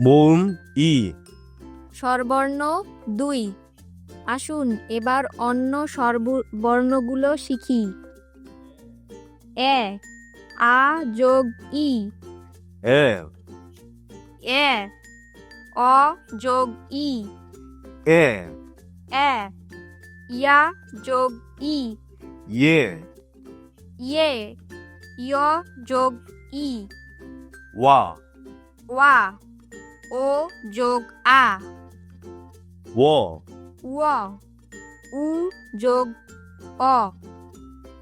মোম ই। স্বরবর্ণ দুই। আসুন এবার অন্য স্বরবর্ণগুলো শিখি। এ আ যোগ ই। এ। এ অ যোগ ই। এ। এ ইয়া যোগ ই। ইয়ে। ইয়ে ইয় যোগ ই। ওয়া। ওয়া। ও যোগ আ 워, উ উ যোগ অ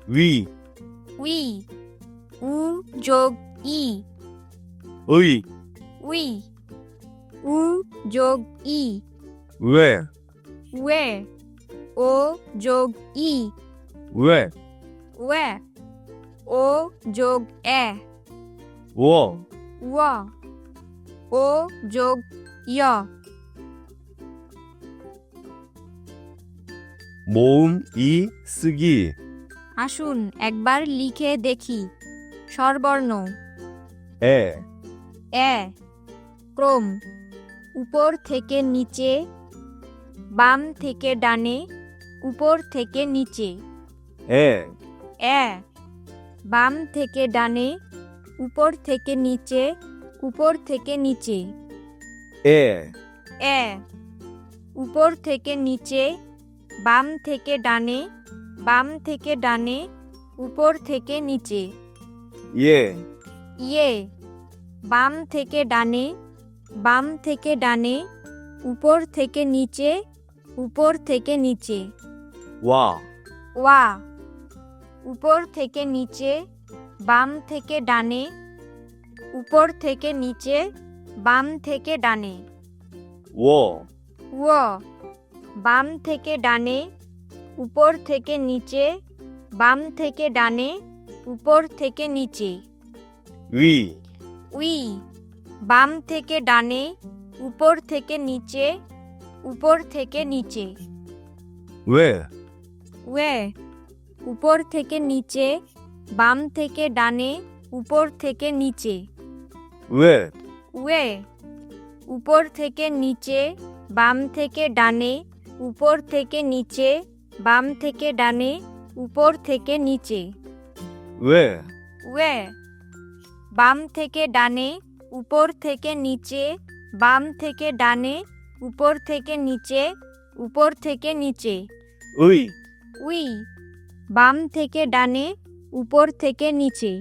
위, উই উ যোগ ই 의, উই উ যোগ ই 왜, ওয়ে ও যোগ ই 왜, ওয়ে ও যোগ এ 워, ও ও যোগ য় 모음 이 쓰기, আসুন একবার লিখে দেখি স্বরবর্ণ 에, এ ক্রম উপর থেকে নিচে বাম থেকে ডানে উপর থেকে নিচে 에, এ বাম থেকে ডানে উপর থেকে নিচে উপর থেকে নিচে। এ। এ। উপর থেকে নিচে বাম থেকে ডানে বাম থেকে ডানে উপর থেকে নিচে। ইয়ে। ইয়ে। বাম থেকে ডানে বাম থেকে ডানে উপর থেকে নিচে উপর থেকে নিচে। ওয়া। ওয়া। উপর থেকে নিচে বাম থেকে ডানে উপর থেকে নিচে বাম থেকে ডানে। ও। ও বাম থেকে ডানে উপর থেকে নিচে বাম থেকে ডানে উপর থেকে নিচে। উই। উই বাম থেকে ডানে উপর থেকে নিচে উপর থেকে নিচে। ওয়ে। ওয়ে উপর থেকে নিচে বাম থেকে ডানে উপর থেকে নিচে। ওয়ে উপর থেকে নিচে বাম থেকে ডানে উপর থেকে নিচে বাম থেকে ডানে উপর থেকে নিচে। ওয়ে ওয়ে বাম থেকে ডানে উপর থেকে নিচে বাম থেকে ডানে উপর থেকে নিচে উপর থেকে নিচে। উই উই বাম থেকে ডানে উপর থেকে নিচে।